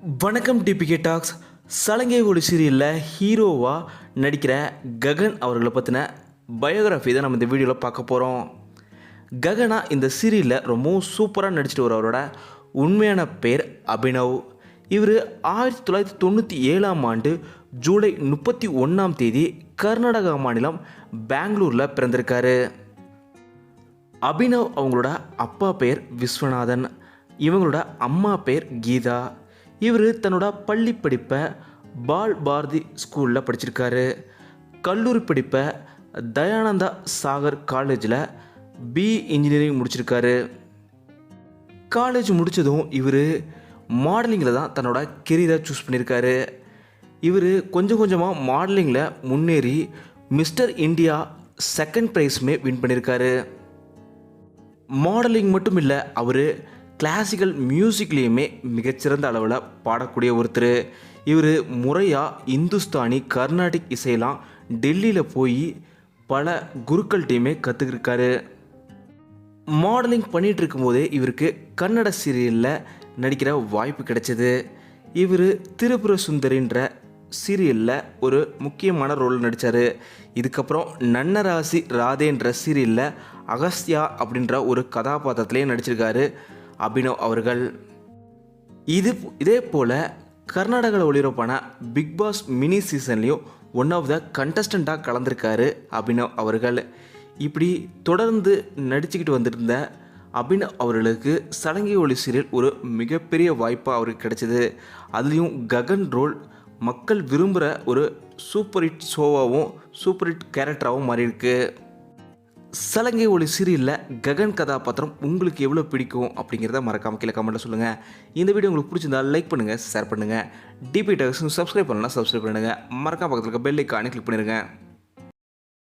வணக்கம் DPK tax. சலங்கை ஒளி சீரியலில் ஹீரோவாக நடிக்கிற ககன் அவர்களை பற்றின பயோகிராஃபி தான் நம்ம இந்த வீடியோவில் பார்க்க போகிறோம் ககனா இந்த சீரியலில் ரொம்பவும் சூப்பராக நடிச்சிட்டு வரவரோட உண்மையான பேர் அபினவ். இவர் ஆயிரத்தி தொள்ளாயிரத்தி தொண்ணூற்றி ஏழாம் ஆண்டு ஜூலை முப்பத்தி ஒன்றாம் தேதி கர்நாடகா மாநிலம் பெங்களூரில் பிறந்திருக்காரு. அபினவ் அவங்களோட அப்பா பேர் விஸ்வநாதன். இவங்களோட அம்மா பேர் கீதா. இவர் தன்னோட பள்ளி படிப்பை பால் பாரதி ஸ்கூலில் படிச்சிருக்காரு. கல்லூரி படிப்பை தயானந்தா சாகர் காலேஜில் பி இன்ஜினியரிங் முடிச்சிருக்காரு. காலேஜ் முடித்ததும் இவர் மாடலிங்கில் தான் தன்னோட கெரியரை சூஸ் பண்ணியிருக்காரு இவர் கொஞ்சம் கொஞ்சமாக மாடலிங்கில் முன்னேறி மிஸ்டர் இந்தியா செகண்ட் ப்ரைஸுமே வின் பண்ணியிருக்காரு மாடலிங் மட்டும் இல்லை அவர் கிளாசிக்கல் மியூசிக்லேயுமே மிகச்சிறந்த அளவில் பாடக்கூடிய ஒருத்தர். இவர் முறையாக இந்துஸ்தானி கர்நாடிக் இசையெல்லாம் டெல்லியில் போய் பல குருக்கள்கிட்டையுமே கற்றுக்கிருக்காரு மாடலிங் பண்ணிகிட்டு இருக்கும்போதே இவருக்கு கன்னட சீரியலில் நடிக்கிற வாய்ப்பு கிடைச்சது. இவர் திருபுர சுந்தரின்ற சீரியலில் ஒரு முக்கியமான ரோல் நடித்தார் இதுக்கப்புறம் நன்னராசி ராதேன்ற சீரியலில் அகஸ்தியா அப்படின்ற ஒரு கதாபாத்திரத்திலே நடிச்சிருக்காரு. அபினவ் அவர்கள். இது இதே போல் கர்நாடகாவில் ஒளிபரப்பான பிக் பாஸ் மினி சீசன்லேயும் ஒன் ஆஃப் த கண்டஸ்டண்ட்டாக கலந்திருக்காரு அபினவ் அவர்கள். இப்படி தொடர்ந்து நடிச்சுக்கிட்டு வந்திருந்த அபினவ் அவர்களுக்கு சலங்கை ஒளி சீரியல் ஒரு மிகப்பெரிய வாய்ப்பாக அவருக்கு கிடைச்சிது. அதுலேயும் ககன் ரோல் மக்கள் விரும்புகிற ஒரு சூப்பர் ஹிட் ஷோவாகவும் சூப்பர் ஹிட் கேரக்டராகவும் மாறியிருக்கு. சலங்கை ஒளி சீரியலில் ககன் கதாபாத்திரம் உங்களுக்கு எவ்வளோ பிடிக்கும் அப்படிங்கிறத மறக்காம கீழே கமெண்ட்டில் சொல்லுங்கள் இந்த வீடியோ உங்களுக்கு பிடிச்சிருந்தா லைக் பண்ணுங்கள் ஷேர் பண்ணுங்கள் டிபி டக்ஸ் சப்ஸ்கிரைப் பண்ணலாம் சப்ஸ்கிரைப் பண்ணுங்கள் மறக்காம பக்கத்தில் இருக்க பெல் ஐக்கானே கிளிக் பண்ணிடுங்க.